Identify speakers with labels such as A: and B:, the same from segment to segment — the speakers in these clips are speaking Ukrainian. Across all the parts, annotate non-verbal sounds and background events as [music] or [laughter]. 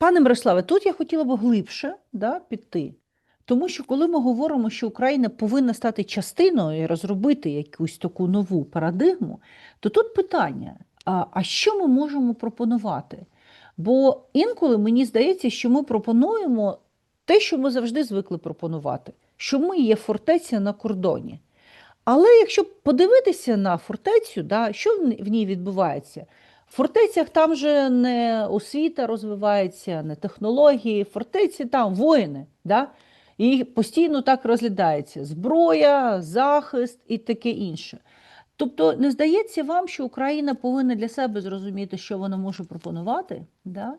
A: Пане Мирославе, тут я хотіла б глибше да, піти. Тому що коли ми говоримо, що Україна повинна стати частиною і розробити якусь таку нову парадигму, то тут питання: а, а що ми можемо пропонувати? Бо інколи мені здається, що ми пропонуємо те, що ми завжди звикли пропонувати, що ми є фортеця на кордоні. Але якщо подивитися на фортецю, да, що в ній відбувається? В фортецях там же не освіта розвивається, не технології, фортеці там воїни. Да? І постійно так розглядається зброя, захист і таке інше. Тобто, не здається вам, що Україна повинна для себе зрозуміти, що вона може пропонувати? Да?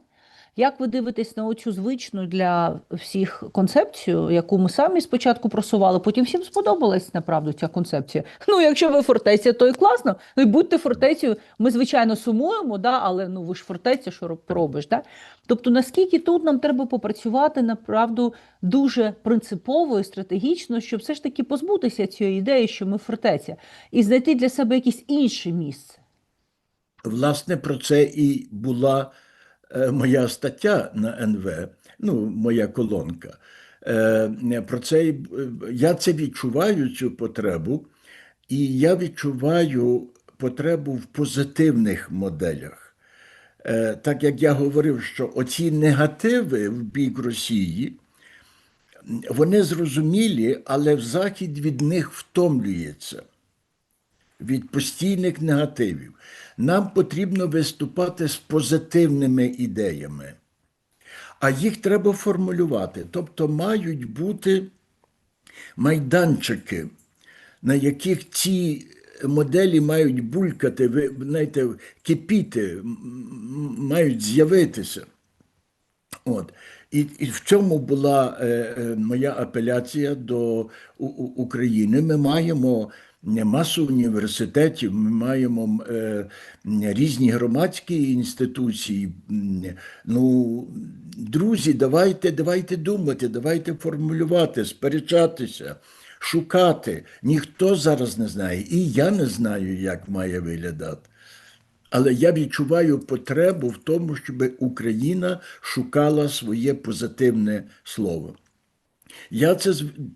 A: Як ви дивитесь на оцю звичну для всіх концепцію, яку ми самі спочатку просували, потім всім сподобалась направду ця концепція. [laughs] Ну, якщо ви фортеця, то і класно. Ну і будьте фортецею. Ми, звичайно, сумуємо, да, але ну ви ж фортеця, що робиш? Да? Тобто, наскільки тут нам треба попрацювати направду дуже принципово і стратегічно, щоб все ж таки позбутися цієї ідеї, що ми фортеця, і знайти для себе якесь інше місце.
B: Власне, про це і була моя стаття на НВ, ну, моя колонка. Е, Про це я це відчуваю, цю потребу, і я відчуваю потребу в позитивних моделях. Е, Так як я говорив, що оці негативи в бік Росії, вони зрозумілі, але Захід від них втомлюється від постійних негативів. Нам потрібно виступати з позитивними ідеями, а їх треба формулювати. Тобто мають бути майданчики, на яких ці моделі мають булькати, ви знаєте, кипіти, мають з'явитися. От. І, і в цьому була е, е, моя апеляція до У- України. Ми маємо масу університетів, ми маємо е, різні громадські інституції. Ну, друзі, давайте, давайте думати, давайте формулювати, сперечатися, шукати. Ніхто зараз не знає, і я не знаю, як має виглядати. Але я відчуваю потребу в тому, щоб Україна шукала своє позитивне слово. Я це,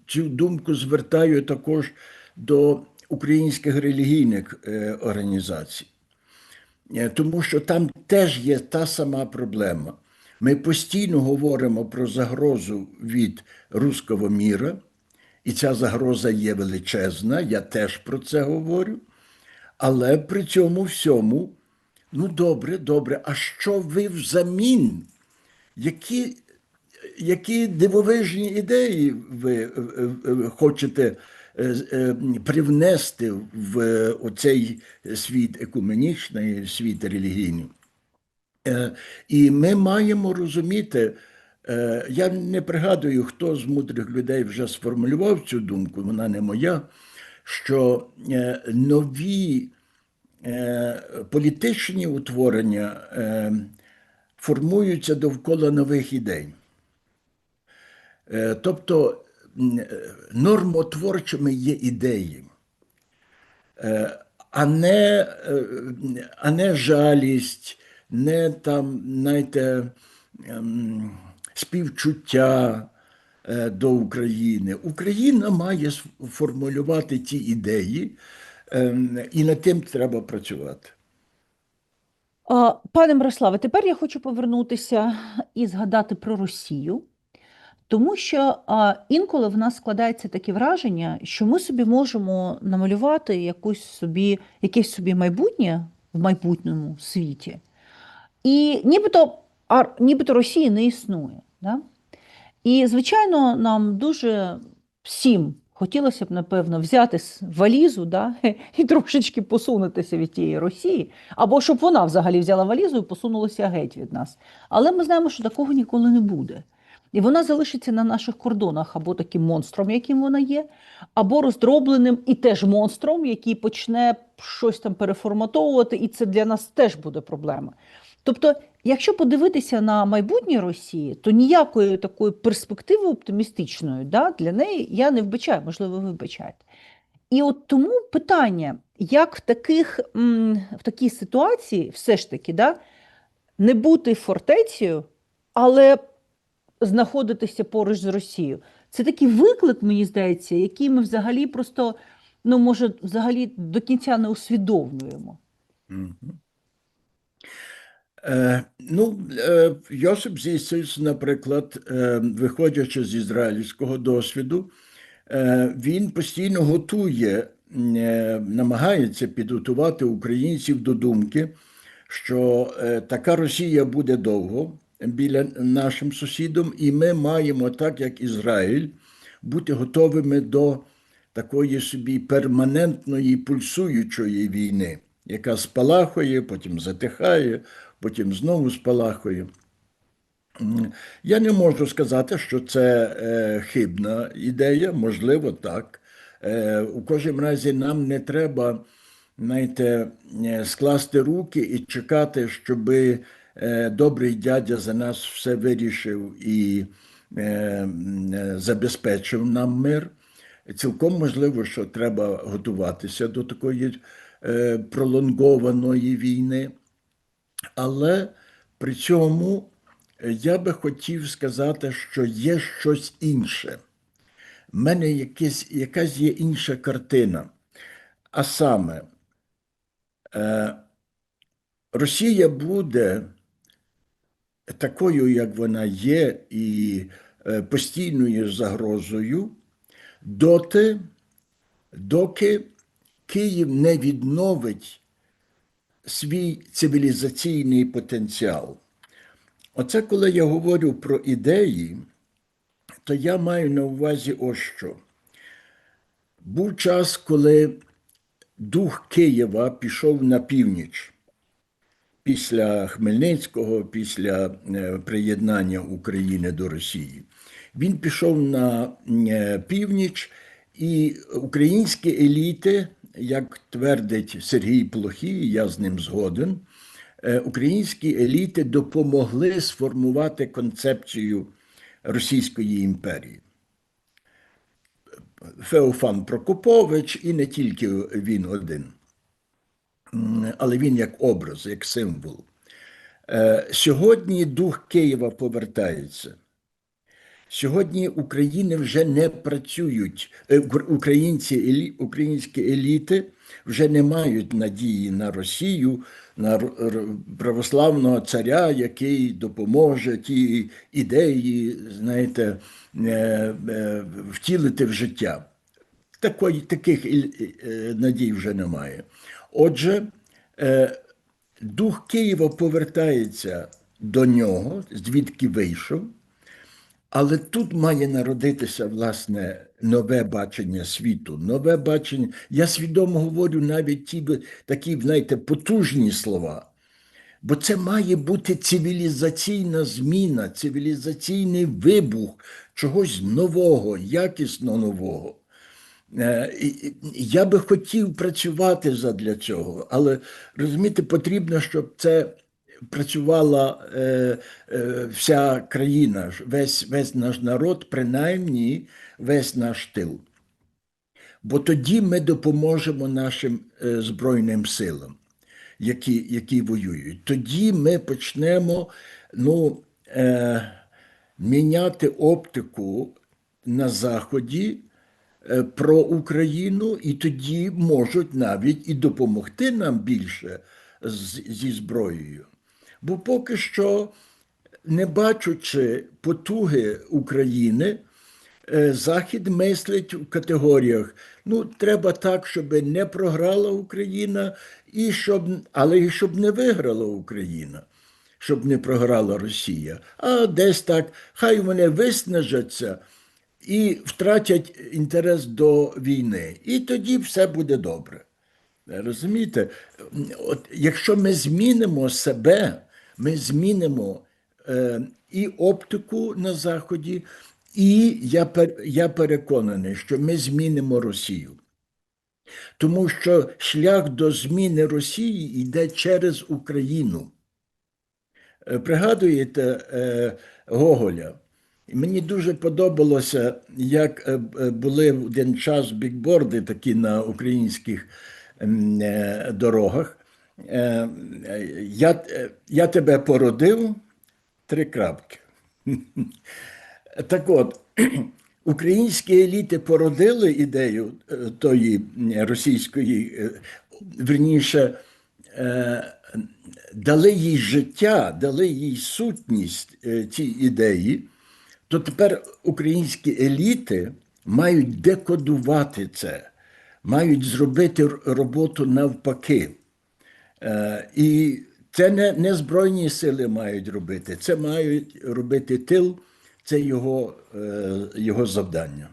B: цю думку звертаю також до українських релігійних е, організацій, Е, тому що там теж є та сама проблема. Ми постійно говоримо про загрозу від руського міра, і ця загроза є величезна, я теж про це говорю. Але при цьому всьому, ну добре, добре, а що ви взамін? Які, які дивовижні ідеї ви е, хочете привнести в е, оцей світ екуменічний, світ релігійний? Е, І ми маємо розуміти, е, я не пригадую, хто з мудрих людей вже сформулював цю думку, вона не моя, що е, нові е, політичні утворення е, формуються довкола нових ідей. Е, Тобто е, нормотворчими є ідеї, Е, а не, е, а не жалість, не там, знаєте, ем, співчуття е, до України. Україна має сформулювати ті ідеї, ем, і над тим треба працювати.
A: Пане Мирославе, тепер я хочу повернутися і згадати про Росію, тому що а, інколи в нас складається таке враження, що ми собі можемо намалювати якусь собі, якесь собі майбутнє в майбутньому світі, і нібито, а, нібито Росії не існує. Да? І, звичайно, нам дуже всім хотілося б, напевно, взяти валізу да, [laughs] і трошечки посунутися від тієї Росії, або щоб вона взагалі взяла валізу і посунулася геть від нас. Але ми знаємо, що такого ніколи не буде. І вона залишиться на наших кордонах або таким монстром, яким вона є, або роздробленим і теж монстром, який почне щось там переформатовувати, і це для нас теж буде проблема. Тобто, якщо подивитися на майбутнє Росії, то ніякої такої перспективи оптимістичної да, для неї я не вбачаю, можливо, ви вбачаєте. І от тому питання, як в, таких, в такій ситуації все ж таки да, не бути фортецею, але знаходитися поруч з Росією. Це такий виклик, мені здається, який ми взагалі просто, ну, може, взагалі до кінця не усвідомлюємо.
B: Е, ну, е, Йосип Зісельс, наприклад, е, виходячи з ізраїльського досвіду, е, він постійно готує, е, намагається підготувати українців до думки, що е, така Росія буде довго біля нашим сусідом, і ми маємо, так як Ізраїль, бути готовими до такої собі перманентної пульсуючої війни, яка спалахує, потім затихає, потім знову спалахує. Я не можу сказати, що це е, хибна ідея, можливо, так. Е, у кожному разі нам не треба, знаєте, е, скласти руки і чекати, щоб е, добрий дядя за нас все вирішив і е, е, забезпечив нам мир. Цілком можливо, що треба готуватися до такої е, пролонгованої війни. Але при цьому е, я би хотів сказати, що є щось інше. У мене якесь, якась є інша картина. А саме, е, Росія буде такою, як вона є, і е, постійною загрозою доти, доки Київ не відновить свій цивілізаційний потенціал. Оце коли я говорю про ідеї, то я маю на увазі ось що. Був час, коли дух Києва пішов на північ після Хмельницького, після е, приєднання України до Росії. Він пішов на е, північ, і українські еліти, як твердить Сергій Плохій, я з ним згоден, е, українські еліти допомогли сформувати концепцію Російської імперії. Феофан Прокопович, і не тільки він один, але він як образ, як символ. Е, Сьогодні дух Києва повертається. Сьогодні України вже не працюють, е, українці, українські еліти вже не мають надії на Росію, на православного царя, який допоможе ті ідеї, знаєте, е, втілити в життя. Такої, таких надій вже немає. Отже, е, дух Києва повертається до нього, звідки вийшов. Але тут має народитися власне нове бачення світу, нове бачення. Я свідомо говорю навіть ті такі, знаєте, потужні слова. Бо це має бути цивілізаційна зміна, цивілізаційний вибух чогось нового, якісно нового. Е, Я би хотів працювати задля цього, але розумієте, потрібно, щоб це працювала е, е, вся країна, весь, весь наш народ, принаймні весь наш тил. Бо тоді ми допоможемо нашим Збройним силам, які, які воюють. Тоді ми почнемо ну, міняти оптику на Заході про Україну, і тоді можуть навіть і допомогти нам більше зі зброєю. Бо поки що, не бачучи потуги України, е, Захід мислить в категоріях: ну, треба так, щоб не програла Україна, і щоб, але і щоб не виграла Україна, щоб не програла Росія. А десь так, хай вони виснажаться і втратять інтерес до війни. І тоді все буде добре. Розумієте? От якщо ми змінимо себе, ми змінимо е, і оптику на Заході, і я, я переконаний, що ми змінимо Росію. Тому що шлях до зміни Росії йде через Україну. Е, Пригадуєте е, Гоголя? Мені дуже подобалося, як е, е, були в один час бікборди такі на українських е, дорогах. Я, я тебе породив, три крапки. [laughs] Так от, [clears throat] українські еліти породили ідею тої російської, верніше, дали їй життя, дали їй сутність цій ідеї, то тепер українські еліти мають декодувати це, мають зробити роботу навпаки. Е, І це не, не Збройні сили мають робити, це мають робити тил, це його, е, його завдання.